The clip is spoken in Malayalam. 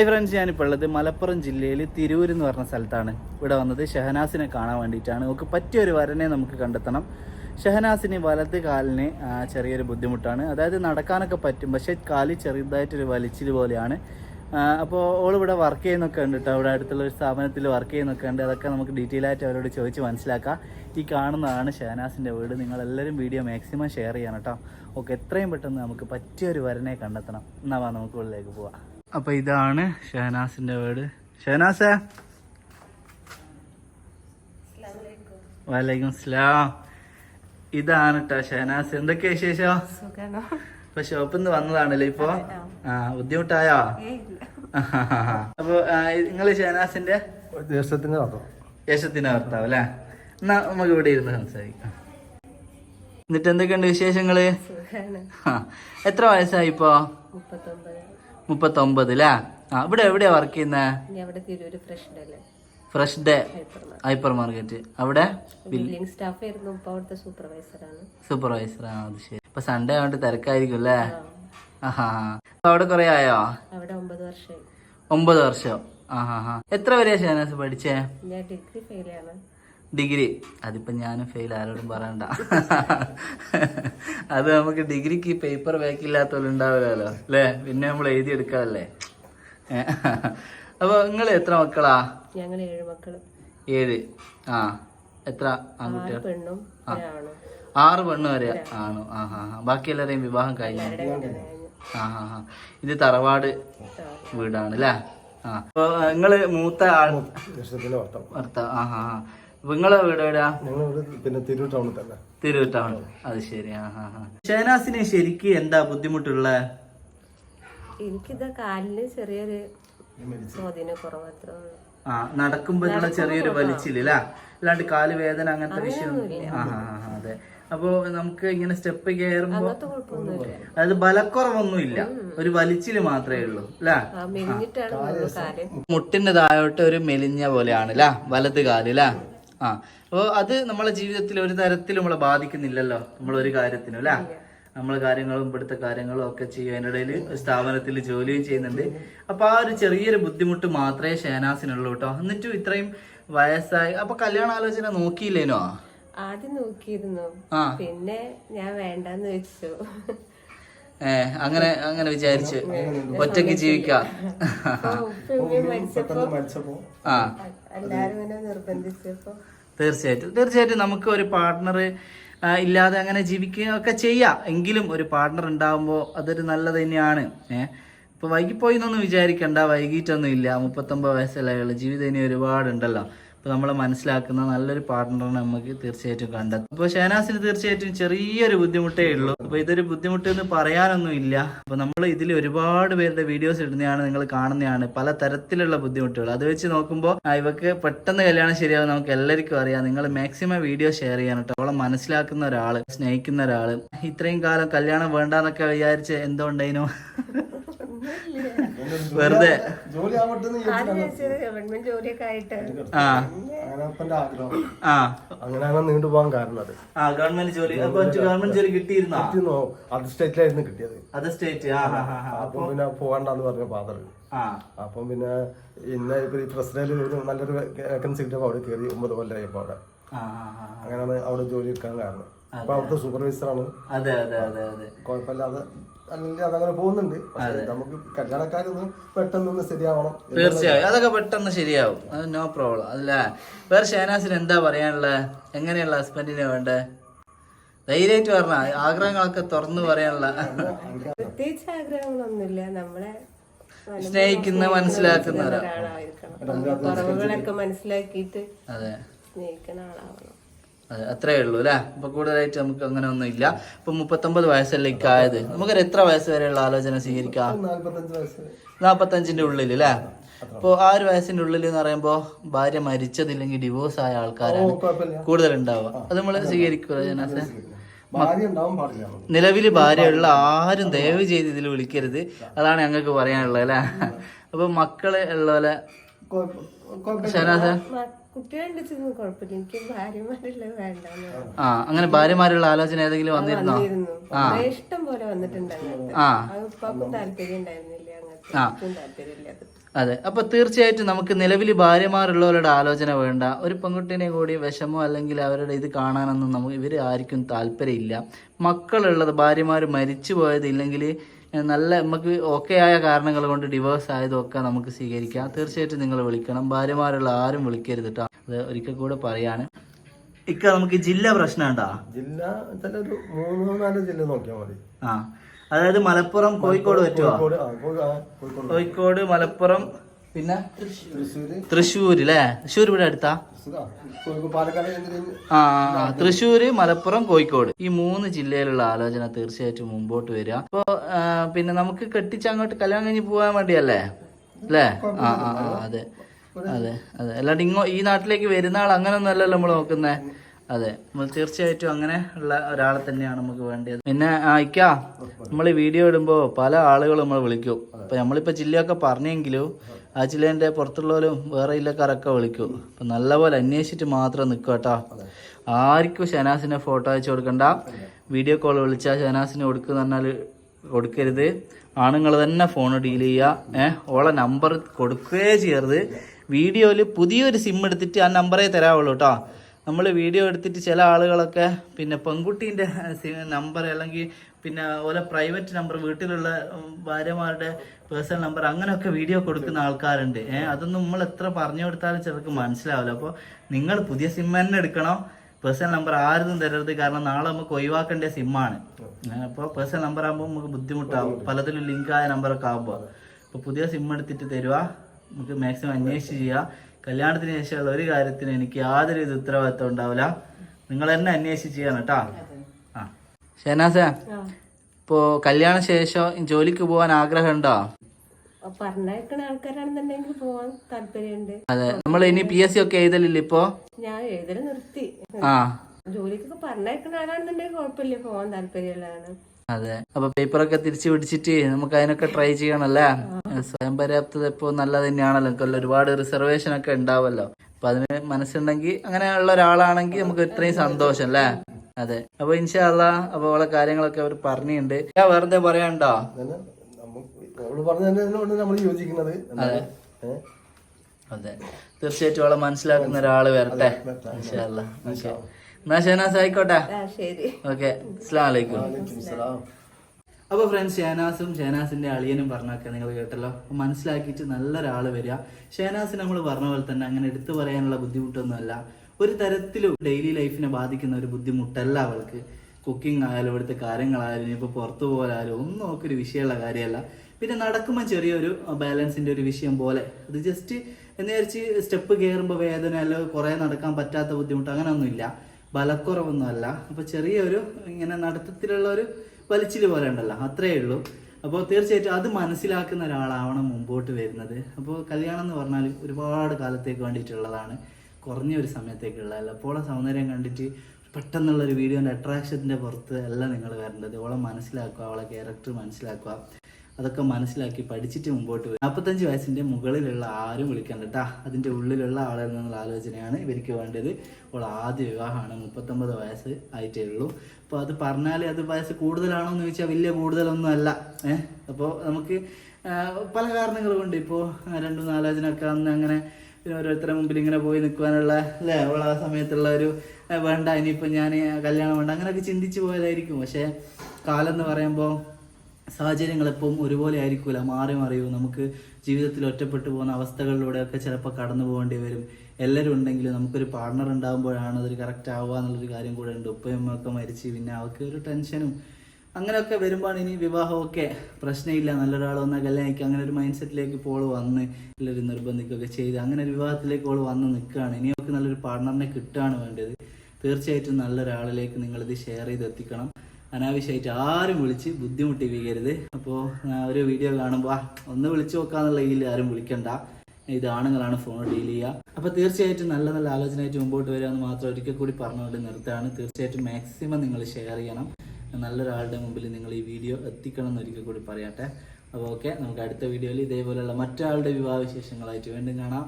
ഹായ് ഫ്രണ്ട്സ് ഞാനിപ്പോൾ ഉള്ളത്. മലപ്പുറം ജില്ലയിൽ തിരൂർ എന്ന് പറഞ്ഞ സ്ഥലത്താണ് ഇവിടെ വന്നത്. ഷഹനാസിനെ കാണാൻ വേണ്ടിയിട്ടാണ്. നമുക്ക് പറ്റിയ ഒരു വരനെ നമുക്ക് കണ്ടെത്തണം. ഷഹനാസിന് വലത് കാലിന് ചെറിയൊരു ബുദ്ധിമുട്ടാണ്. അതായത് നടക്കാനൊക്കെ പറ്റും. പക്ഷേ കാൽ ചെറുതായിട്ടൊരു വലിച്ചിൽ പോലെയാണ്. അപ്പോൾ ഓൾ ഇവിടെ വർക്ക് ചെയ്യുന്നൊക്കെ ഉണ്ട് കേട്ടോ അവിടെ അടുത്തുള്ള ഒരു സ്ഥാപനത്തിൽ വർക്ക് ചെയ്യുന്നൊക്കെ ഉണ്ട്. അതൊക്കെ നമുക്ക് ഡീറ്റെയിൽ ആയിട്ട് അവരോട് ചോദിച്ച് മനസ്സിലാക്കാം. ഈ കാണുന്നതാണ് ഷഹനാസിന്റെ വീട്. നിങ്ങളെല്ലാവരും വീഡിയോ മാക്സിമം ഷെയർ ചെയ്യണം കേട്ടോ ഓക്കെ എത്രയും പെട്ടെന്ന് നമുക്ക് പറ്റിയൊരു വരനെ കണ്ടെത്തണം. എന്നാവാ നമുക്ക് ഉള്ളിലേക്ക് പോവാം. അപ്പോൾ ഇതാണ് ഷഹനാസിന്റെ വീട്. ഷഹനാസേ. വലൈക്കും സ്ലാം. ഇതാണ് കേട്ടോ ഷഹനാസ്. എന്തൊക്കെയാ വിശേഷം? ഇപ്പൊ ഷോപ്പിൽ നിന്ന് വന്നതാണല്ലോ ഇപ്പൊ? ആ ബുദ്ധിമുട്ടായോ? അപ്പൊ നിങ്ങൾ ഷഹനാസിന്റെ? ദേശത്തിന്റെ യശത്തിന്റെ ഭർത്താവ് അല്ലേ? എന്നാ നമുക്ക് ഇവിടെ ഇരുന്ന് സംസാരിക്കാം. എന്നിട്ട് എന്തൊക്കെയുണ്ട് വിശേഷങ്ങൾ? എത്ര വയസ്സായി ഇപ്പോ? മുപ്പത്തൊമ്പത്. മുപ്പത്തൊമ്പത് അല്ലേ ആ ഇവിടെ എവിടെയാ വർക്ക് ചെയ്യുന്നത് ഫ്രഷ് ഡേ ഹൈപ്പർ മാർക്കറ്റ് അവിടെ? ബില്ലിംഗ് സ്റ്റാഫ് ആയിരുന്നു ഇപ്പൊ അവിടുത്തെ സൂപ്പർവൈസറാണ് സൂപ്പർവൈസർ ആണ് അത് ശരി. ഇപ്പൊ സൺഡേ ആയിട്ട് തിരക്കായിരിക്കും അല്ലേ? ആഹാ അവിടെ കുറെ ആയോ? അവിടെ ഒമ്പത് വർഷം ഒമ്പത് വർഷം. ആഹാ എത്ര വരെയാ ഷാനാസ് പഠിച്ചേ? ഞാൻ ഡിഗ്രി ഫെയിലാണ് ഡിഗ്രി. അതിപ്പോൾ ഞാനും ഫെയിൽ ആരോടും പറയണ്ട. അത് നമുക്ക് ഡിഗ്രിക്ക് പേപ്പർ ബാക്ക് ഇല്ലാത്തവരുണ്ടാവില്ലല്ലോ അല്ലേ? പിന്നെ നമ്മൾ എഴുതി എടുക്കാമല്ലേ അപ്പൊ നിങ്ങൾ എത്ര മക്കളാ? ഞങ്ങൾ ഏഴ് മക്കൾ ഏഴ്. ആ. എത്ര ആൺകുട്ടികൾ? ആറ് പെണ്ണ് വരെ ആണോ. ആ ഹാ ഹാ ബാക്കി എല്ലാവരെയും വിവാഹം കഴിഞ്ഞു? ആ ഹാ ഹാ ഇത് തറവാട് വീടാണ് അല്ലേ? ആ. അപ്പൊ നിങ്ങൾ മൂത്ത ആൾ ഭർത്താവ്. ആ ഹാ ഹാ നിങ്ങളെ വീട് എവിടെയാ? പിന്നെ തിരൂർ ടൗണിൽ തന്നെ. തിരൂർ ടൗൺ അത് ശരി ആ ഹാ ഹാ ഷഹനാസിന് ശരിക്ക് എന്താ ബുദ്ധിമുട്ടുള്ള? എനിക്കിത് കാലിന് ചെറിയൊരു സ്വാധീന കുറവ് അത്ര ആ നടക്കുമ്പോഴുള്ള ചെറിയൊരു വലിച്ചില്ല അല്ലേ അല്ലാണ്ട് കാൽ വേദന അങ്ങനത്തെ വിഷയം ആ ഹാ ഹാ ഹാ, അതെ. അപ്പൊ നമുക്ക് ഇങ്ങനെ സ്റ്റെപ്പ് കയറുമ്പോ അതായത് ബലക്കുറവൊന്നും ഇല്ല. ഒരു വലിച്ചിൽ മാത്രമേ ഉള്ളൂ അല്ലേ മുട്ടിന്റെ താഴോട്ട് ഒരു മെലിഞ്ഞ പോലെയാണ് അല്ല വലത് കാൽ അല്ലേ ആ അപ്പോൾ അത് നമ്മളെ ജീവിതത്തിൽ ഒരു തരത്തിലും നമ്മളെ ബാധിക്കുന്നില്ലല്ലോ നമ്മൾ ഒരു കാര്യത്തിനും അല്ലേ? നമ്മളെ കാര്യങ്ങളും ഇവിടുത്തെ കാര്യങ്ങളും ഒക്കെ ചെയ്യും അതിനിടയിൽ സ്ഥാപനത്തിൽ ജോലിയും ചെയ്യുന്നുണ്ട്. അപ്പൊ ആ ഒരു ചെറിയൊരു ബുദ്ധിമുട്ട് മാത്രമേ ഷേനാസിനുള്ളൂ കേട്ടോ. എന്നിട്ടും ഇത്രയും വയസ്സായി അപ്പൊ കല്യാണ ആലോചന നോക്കിയില്ലേനോ? ആദ്യം നോക്കിയിരുന്നു. പിന്നെ ഞാൻ വേണ്ടെന്ന് വെച്ചു. അങ്ങനെ അങ്ങനെ വിചാരിച്ച് ഒറ്റയ്ക്ക് ജീവിക്കാം. തീർച്ചയായിട്ടും. തീർച്ചയായിട്ടും നമുക്ക് ഒരു പാർട്ട്ണർ ഇല്ലാതെ അങ്ങനെ ജീവിക്കുക ഒക്കെ ചെയ്യാം. എങ്കിലും ഒരു പാർട്ട്ണർ ഉണ്ടാകുമ്പോൾ അതൊരു നല്ലത് തന്നെയാണ്. ഏഹ് ഇപ്പൊ വൈകിപ്പോയി എന്നൊന്നും വിചാരിക്കണ്ട. വൈകിട്ടൊന്നും ഇല്ല. മുപ്പത്തൊമ്പത് വയസ്സല്ലേ ജീവിതം ഇനി ഒരുപാടുണ്ടല്ലോ. അപ്പൊ നമ്മളെ മനസ്സിലാക്കുന്ന നല്ലൊരു പാർട്ട്ണറിനെ നമുക്ക് തീർച്ചയായിട്ടും കണ്ടെത്തും. അപ്പോൾ ഷഹനാസിന് തീർച്ചയായിട്ടും ചെറിയൊരു ബുദ്ധിമുട്ടേ ഉള്ളൂ. അപ്പോൾ ഇതൊരു ബുദ്ധിമുട്ടെന്ന് പറയാനൊന്നും ഇല്ല. അപ്പൊ നമ്മൾ ഇതിൽ ഒരുപാട് പേരുടെ വീഡിയോസ് ഇടുന്നതാണ് നിങ്ങൾ കാണുന്നതാണ്. പല തരത്തിലുള്ള ബുദ്ധിമുട്ടുകൾ. അത് വെച്ച് നോക്കുമ്പോൾ ഇവക്ക് പെട്ടെന്ന് കല്യാണം ശരിയാവും നമുക്ക് എല്ലാവർക്കും അറിയാം. നിങ്ങൾ മാക്സിമം വീഡിയോ ഷെയർ ചെയ്യാൻ കേട്ടോ. അവളെ മനസ്സിലാക്കുന്ന ഒരാൾ സ്നേഹിക്കുന്ന ഒരാൾ ഇത്രയും കാലം കല്യാണം വേണ്ടെന്നൊക്കെ വിചാരിച്ച് എന്തുകൊണ്ടേനു? വെറുതെ. ജോലി ആവട്ടെ ഗവൺമെന്റ് ജോലിയൊക്കെ ആയിട്ട്. ആ. ആ. അങ്ങനെയാണ് നീണ്ടു പോകാൻ കാരണം അത്. ആ ഗവൺമെന്റ് ജോലി. അപ്പൊ ഗവൺമെന്റ് ജോലി കിട്ടിയിരുന്നോ? അത് സ്റ്റേറ്റിലായിരുന്നു കിട്ടിയത്. അത് സ്റ്റേറ്റ് അപ്പൊ പിന്നെ പോകണ്ടെന്ന് പറഞ്ഞ ഫാദർ ആ. അപ്പം പിന്നെ ഇന്ന ഇപ്പൊ ഈ പ്രസിഡന്റ് നല്ലൊരു വേക്കൻസി കിട്ടിയപ്പോ അവിടെ കയറി ഒമ്പത് കൊല്ലമായപ്പോൾ അവിടെ. അങ്ങനെയാണ് അവിടെ ജോലി എടുക്കാൻ കാരണം. അപ്പൊ അവിടുത്തെ സൂപ്പർവൈസറാണ് അതെ അതെ അതെ അതെ. കുഴപ്പമില്ലാതെ അല്ലെങ്കിൽ അതങ്ങനെ പോകുന്നുണ്ട്. നമുക്ക് കല്യാണക്കാരൊന്നും പെട്ടെന്നൊന്ന് ശരിയാവണം തീർച്ചയായും. അതൊക്കെ പെട്ടെന്ന് ശരിയാവും. അത് നോ പ്രോബ്ലം അല്ല വേറെ ഷഹനാസിന് എന്താ പറയാനുള്ളത് എങ്ങനെയുള്ള ഹസ്ബൻഡിനെ വേണ്ടേ? ധൈര്യമായിട്ട് പറഞ്ഞ ആഗ്രഹങ്ങളൊക്കെ തുറന്നു പറയാനുള്ള. പ്രത്യേകിച്ച് ആഗ്രഹങ്ങളൊന്നുമില്ല. നമ്മളെ സ്നേഹിക്കുന്ന മനസ്സിലാക്കുന്ന മനസ്സിലാക്കിയിട്ട് അതെ. സ്നേഹിക്കുന്ന ആളാവണം. അതെ അത്രേ ഉള്ളൂ അല്ലേ? ഇപ്പൊ കൂടുതലായിട്ട് നമുക്ക് അങ്ങനെ ഒന്നും ഇല്ല. ഇപ്പൊ മുപ്പത്തൊമ്പത് വയസ്സല്ലേ ഇക്കായത് നമുക്ക് എത്ര വയസ്സ് വരെയുള്ള ആലോചന സ്വീകരിക്കാം? നാപ്പത്തഞ്ചിന്റെ ഉള്ളിൽ അല്ലേ? അപ്പൊ ആ ഒരു വയസ്സിന്റെ ഉള്ളിൽ എന്ന് പറയുമ്പോൾ ഭാര്യ മരിച്ചതില്ലെങ്കിൽ ഡിവോഴ്സ് ആയ ആൾക്കാരാണ് കൂടുതൽ ഉണ്ടാവുക അത് നമ്മൾ സ്വീകരിക്കുക ജനാസെ? നിലവിൽ ഭാര്യയുള്ള ആരും ദയവ് ചെയ്ത് ഇതിൽ വിളിക്കരുത്. അതാണ് ഞങ്ങൾക്ക് പറയാനുള്ളത് അല്ലേ? അപ്പൊ മക്കൾ ഉള്ള ആ അങ്ങനെ ഭാര്യമാരുള്ള ആലോചന ഏതെങ്കിലും വന്നിരുന്നോ? ആ. ഇഷ്ടം പോലെ ആ. താല്പര്യം ഉണ്ടായിരുന്നില്ല അതെ. അപ്പൊ തീർച്ചയായിട്ടും നമുക്ക് നിലവിൽ ഭാര്യമാരുള്ളവരുടെ ആലോചന വേണ്ട. ഒരു പെൺകുട്ടിനെ കൂടി വിഷമോ അല്ലെങ്കിൽ അവരുടെ ഇത് കാണാനൊന്നും നമുക്ക് ഇവർ ആർക്കും താല്പര്യമില്ല. മക്കളുള്ളത് ഭാര്യമാർ മരിച്ചു പോയത് ഇല്ലെങ്കിൽ നല്ല നമുക്ക് ഓക്കെ ആയ കാരണങ്ങൾ കൊണ്ട് ഡിവോഴ്സ് ആയതൊക്കെ നമുക്ക് സ്വീകരിക്കാം. തീർച്ചയായിട്ടും നിങ്ങൾ വിളിക്കണം. ഭാര്യമാരുള്ള ആരും വിളിക്കരുത് കേട്ടോ അത് ഒരിക്കൽ കൂടെ പറയാണ്. ഇക്ക നമുക്ക് ജില്ല പ്രശ്നമുണ്ടാ ജില്ല ഒരു മൂന്നോ നാലോ ജില്ല നോക്കിയാൽ മതി. ആ. അതായത് മലപ്പുറം കോഴിക്കോട് പറ്റുമോ കോഴിക്കോട് മലപ്പുറം പിന്നെ തൃശ്ശൂര്. തൃശ്ശൂർ അല്ലേ തൃശ്ശൂർ ഇവിടെ അടുത്താ? ആ. തൃശ്ശൂര് മലപ്പുറം കോഴിക്കോട്. ഈ മൂന്ന് ജില്ലയിലുള്ള ആലോചന തീർച്ചയായിട്ടും മുമ്പോട്ട് വരിക. അപ്പോ പിന്നെ നമുക്ക് കെട്ടിച്ച് അങ്ങോട്ട് കല്യാണം കഴിഞ്ഞ് പോകാൻ വേണ്ടിയല്ലേ? അല്ലേ? ആ ആ ആ അതെ. അതെ അതെ. അല്ലാണ്ട് ഇങ്ങോ ഈ നാട്ടിലേക്ക് വരുന്ന ആൾ അങ്ങനൊന്നും അല്ലല്ലോ നമ്മൾ നോക്കുന്നേ. അതെ. നമ്മൾ തീർച്ചയായിട്ടും അങ്ങനെ ഉള്ള ഒരാളെ തന്നെയാണ് നമുക്ക് വേണ്ടത് പിന്നെ അയക്കാ നമ്മൾ ഈ വീഡിയോ ഇടുമ്പോ പല ആളുകളും നമ്മൾ വിളിക്കും. അപ്പൊ നമ്മളിപ്പോ ജില്ലയൊക്കെ പറഞ്ഞെങ്കിലും ആ ചിലേന്റെ പുറത്തുള്ളവരും വേറെ ഇല്ലക്കാരൊക്കെ വിളിക്കും. അപ്പം നല്ലപോലെ അന്വേഷിച്ചിട്ട് മാത്രം നിൽക്കുക കേട്ടോ. ആർക്കും ഷനാസിനെ ഫോട്ടോ അയച്ചു കൊടുക്കണ്ട. വീഡിയോ കോൾ വിളിച്ചാൽ ഷനാസിന് എന്ന് പറഞ്ഞാൽ കൊടുക്കരുത്. ആണുങ്ങൾ തന്നെ ഫോൺ ഡീൽ ചെയ്യുക ഏഹ് ഓളെ നമ്പർ കൊടുക്കുകയേ ചെയ്യരുത്. വീഡിയോയിൽ പുതിയൊരു സിം എടുത്തിട്ട് ആ നമ്പറേ തരാവുള്ളൂ കേട്ടോ. നമ്മൾ വീഡിയോ എടുത്തിട്ട് ചില ആളുകളൊക്കെ പിന്നെ പെൺകുട്ടീന്റെ നമ്പർ അല്ലെങ്കിൽ പിന്നെ ഓരോ പ്രൈവറ്റ് നമ്പർ വീട്ടിലുള്ള ഭാര്യമാരുടെ പേഴ്സണൽ നമ്പർ അങ്ങനെയൊക്കെ വീഡിയോ കൊടുക്കുന്ന ആൾക്കാരുണ്ട്. ഏഹ് അതൊന്നും നമ്മൾ എത്ര പറഞ്ഞു കൊടുത്താലും ചിലർക്ക് മനസ്സിലാവില്ല. അപ്പോൾ നിങ്ങൾ പുതിയ സിം തന്നെ എടുക്കണം. പേഴ്സണൽ നമ്പർ ആരും തരരുത്. കാരണം നാളെ നമുക്ക് ഒഴിവാക്കേണ്ട സിമ്മാണ് അപ്പോൾ പേഴ്സണൽ നമ്പർ ആകുമ്പോൾ നമുക്ക് ബുദ്ധിമുട്ടാവും. പലതിലും ലിങ്കായ നമ്പറൊക്കെ ആകുമ്പോൾ അപ്പോൾ പുതിയ സിം എടുത്തിട്ട് തരുക നമുക്ക് മാക്സിമം അന്വേഷിച്ച് ചെയ്യുക കല്യാണത്തിന് ശേഷമുള്ള ഒരു കാര്യത്തിന് എനിക്ക് യാതൊരു ഉത്തരവാദിത്വം ഉണ്ടാവില്ല. നിങ്ങൾ തന്നെ അന്വേഷിച്ച് ചെയ്യണം കേട്ടോ ഷെനാസേ ഇപ്പോ കല്യാണ ശേഷം ജോലിക്ക് പോകാൻ ആഗ്രഹമുണ്ടോ? പറഞ്ഞേക്കണ ആൾക്കാരാണെന്നുണ്ടെങ്കിൽ പോവാൻ താല്പര്യമുണ്ട്. അതെ. നമ്മൾ ഇനി പി എസ് സി ഒക്കെ എഴുതലില്ല ഇപ്പൊ? ഞാൻ എഴുതൽ നിർത്തി. ആ. ജോലിക്കൊക്കെ പറഞ്ഞേക്കണ ആളാണെന്നുണ്ടെങ്കിൽ കുഴപ്പമില്ല പോവാൻ താല്പര്യമുള്ളതാണ്. അതെ. അപ്പൊ പേപ്പറൊക്കെ തിരിച്ചു പിടിച്ചിട്ട് നമുക്ക് അതിനൊക്കെ ട്രൈ ചെയ്യണല്ലേ സ്വയം പര്യാപ്തത ഇപ്പൊ നല്ല തന്നെയാണല്ലോ. നമുക്ക് ഒരുപാട് റിസർവേഷൻ ഒക്കെ ഉണ്ടാവല്ലോ. അപ്പൊ അതിന് മനസ്സുണ്ടെങ്കിൽ അങ്ങനെയുള്ള ഒരാളാണെങ്കിൽ നമുക്ക് ഇത്രയും സന്തോഷം അല്ലേ? അതെ. അപ്പൊ ഇൻഷാല്ല അപ്പൊ അവളെ കാര്യങ്ങളൊക്കെ അവർ പറഞ്ഞിട്ടുണ്ട് ഞാൻ വെറുതെ പറയാനുണ്ടോ? അതെ. തീർച്ചയായിട്ടും അവളെ മനസ്സിലാക്കുന്ന ഒരാൾ വരട്ടെ ഇൻഷാല്ല ഓക്കെ. എന്നാ ഷെനാസ് ആയിക്കോട്ടെ ആ ശരി. ഓക്കെ. അസ്സാം വലൈക്കും സലാം. അപ്പോൾ ഫ്രണ്ട്സ് ഷേനാസും ഷേനാസിന്റെ അളിയനും പറഞ്ഞൊക്കെ നിങ്ങൾ കേട്ടല്ലോ. അപ്പോൾ മനസ്സിലാക്കിയിട്ട് നല്ലൊരാൾ വരിക. ഷേനാസ് നമ്മൾ പറഞ്ഞ പോലെ തന്നെ അങ്ങനെ എടുത്തു പറയാനുള്ള ബുദ്ധിമുട്ടൊന്നുമല്ല. ഒരു തരത്തിലും ഡെയിലി ലൈഫിനെ ബാധിക്കുന്ന ഒരു ബുദ്ധിമുട്ടല്ല അവൾക്ക്. കുക്കിംഗ് ആയാലും ഇവിടുത്തെ കാര്യങ്ങളായാലും ഇനിയിപ്പോൾ പുറത്തു പോയാലും ഒന്നും ഒരു വിഷയമുള്ള കാര്യമല്ല. പിന്നെ നടക്കുമ്പോൾ ചെറിയൊരു ബാലൻസിന്റെ ഒരു വിഷയം പോലെ. അത് ജസ്റ്റ് എന്ന് വിചാരിച്ച് സ്റ്റെപ്പ് കയറുമ്പോൾ വേദന അല്ലെങ്കിൽ കുറേ നടക്കാൻ പറ്റാത്ത ബുദ്ധിമുട്ട് അങ്ങനെയൊന്നുമില്ല ബലക്കുറവൊന്നുമല്ല. അപ്പോൾ ചെറിയൊരു ഇങ്ങനെ നടത്തത്തിലുള്ള ഒരു വലിച്ചിൽ പോലെ ഉണ്ടല്ലോ അത്രയേ ഉള്ളൂ. അപ്പോൾ തീർച്ചയായിട്ടും അത് മനസ്സിലാക്കുന്ന ഒരാളാവണം മുമ്പോട്ട് വരുന്നത്. അപ്പോൾ കല്യാണം എന്ന് പറഞ്ഞാൽ ഒരുപാട് കാലത്തേക്ക് വേണ്ടിയിട്ടുള്ളതാണ്. കുറഞ്ഞ ഒരു സമയത്തേക്കുള്ളതല്ല അല്ലപ്പോളെ സൗന്ദര്യം കണ്ടിട്ട് പെട്ടെന്നുള്ള ഒരു വീഡിയോന്റെ അട്രാക്ഷന്റെ പുറത്ത് അല്ല നിങ്ങൾ വരേണ്ടത്. ഓളെ മനസ്സിലാക്കുക അവളെ ക്യാരക്ടർ മനസ്സിലാക്കുക. അതൊക്കെ മനസ്സിലാക്കി പഠിച്ചിട്ട് മുമ്പോട്ട് വരും. നാൽപ്പത്തഞ്ച് വയസ്സിന്റെ മുകളിലുള്ള ആരും വിളിക്കണ്ട കേട്ടാ അതിന്റെ ഉള്ളിലുള്ള ആളിൽ നിന്നുള്ള ആലോചനയാണ് ഇവർക്ക് വേണ്ടത്. അപ്പോൾ ആദ്യ വിവാഹമാണ്. മുപ്പത്തൊമ്പത് വയസ്സ് ആയിട്ടേ ഉള്ളൂ. അപ്പോൾ അത് പറഞ്ഞാൽ അത് വയസ്സ് കൂടുതലാണോ എന്ന് ചോദിച്ചാൽ വലിയ കൂടുതലൊന്നും അല്ല. ഏഹ് അപ്പോൾ നമുക്ക് പല കാരണങ്ങൾ കൊണ്ട് ഇപ്പോൾ രണ്ടു നാലോചന ഒക്കെ അന്ന് അങ്ങനെ ഓരോരുത്തരുടെ മുമ്പിൽ ഇങ്ങനെ പോയി നിൽക്കുവാനുള്ള അല്ലേ? അവൾ ആ സമയത്തുള്ള ഒരു വേണ്ട ഇനിയിപ്പോൾ ഞാൻ കല്യാണം വേണ്ട. അങ്ങനെയൊക്കെ ചിന്തിച്ചു പോയതായിരിക്കും. പക്ഷേ കാലം എന്ന് പറയുമ്പോൾ സാഹചര്യങ്ങൾ എപ്പം ഒരുപോലെ ആയിരിക്കില്ല മാറി മറിയും. നമുക്ക് ജീവിതത്തിൽ ഒറ്റപ്പെട്ടു പോകുന്ന അവസ്ഥകളിലൂടെയൊക്കെ ചിലപ്പോൾ കടന്നു പോകേണ്ടി വരും. എല്ലാവരും ഉണ്ടെങ്കിലും നമുക്കൊരു പാർട്ണർ ഉണ്ടാകുമ്പോഴാണ് അതൊരു കറക്റ്റ് ആവുക എന്നുള്ളൊരു കാര്യം കൂടെ ഉണ്ട്. ഉപ്പയും ഒക്കെ മരിച്ച് പിന്നെ അവർക്ക് ഒരു ടെൻഷനും അങ്ങനെയൊക്കെ വരുമ്പോൾ ഇനി വിവാഹമൊക്കെ പ്രശ്നമില്ല. നല്ലൊരാൾ വന്ന കഴിക്കുക അങ്ങനെ ഒരു മൈൻഡ് സെറ്റിലേക്ക് ഓൾ വന്ന് എല്ലാവരും നിർബന്ധിക്കുകയൊക്കെ ചെയ്ത് അങ്ങനെ ഒരു വിവാഹത്തിലേക്ക് ഓൾ വന്ന് നിൽക്കുകയാണ്. ഇനി നല്ലൊരു പാർട്ണറിനെ കിട്ടുകയാണ് വേണ്ടത്. തീർച്ചയായിട്ടും നല്ലൊരാളിലേക്ക് നിങ്ങളിത് ഷെയർ ചെയ്ത് എത്തിക്കണം അനാവശ്യമായിട്ട് ആരും വിളിച്ച് ബുദ്ധിമുട്ടിപ്പിക്കരുത്. അപ്പോൾ ഒരു വീഡിയോ കാണുമ്പോൾ ഒന്ന് വിളിച്ചു നോക്കാന്നുള്ള രീതിയിൽ ആരും വിളിക്കണ്ട. ഇത് ആണുങ്ങളാണ് ഫോൺ ഡീൽ ചെയ്യുക. അപ്പോൾ തീർച്ചയായിട്ടും നല്ല നല്ല ആലോചനയായിട്ട് മുമ്പോട്ട് വരിക എന്ന് മാത്രം ഒരിക്കൽ കൂടി പറഞ്ഞുകൊണ്ട് നിർത്താണ് തീർച്ചയായിട്ടും മാക്സിമം നിങ്ങൾ ഷെയർ ചെയ്യണം. നല്ലൊരാളുടെ മുമ്പിൽ നിങ്ങൾ ഈ വീഡിയോ എത്തിക്കണം എന്ന് ഒരിക്കൽ കൂടി പറയട്ടെ. അപ്പോൾ ഓക്കെ നമുക്ക് അടുത്ത വീഡിയോയിൽ ഇതേപോലെയുള്ള മറ്റൊരാളുടെ വിവാഹ വിശേഷങ്ങളായിട്ട് വീണ്ടും കാണാം.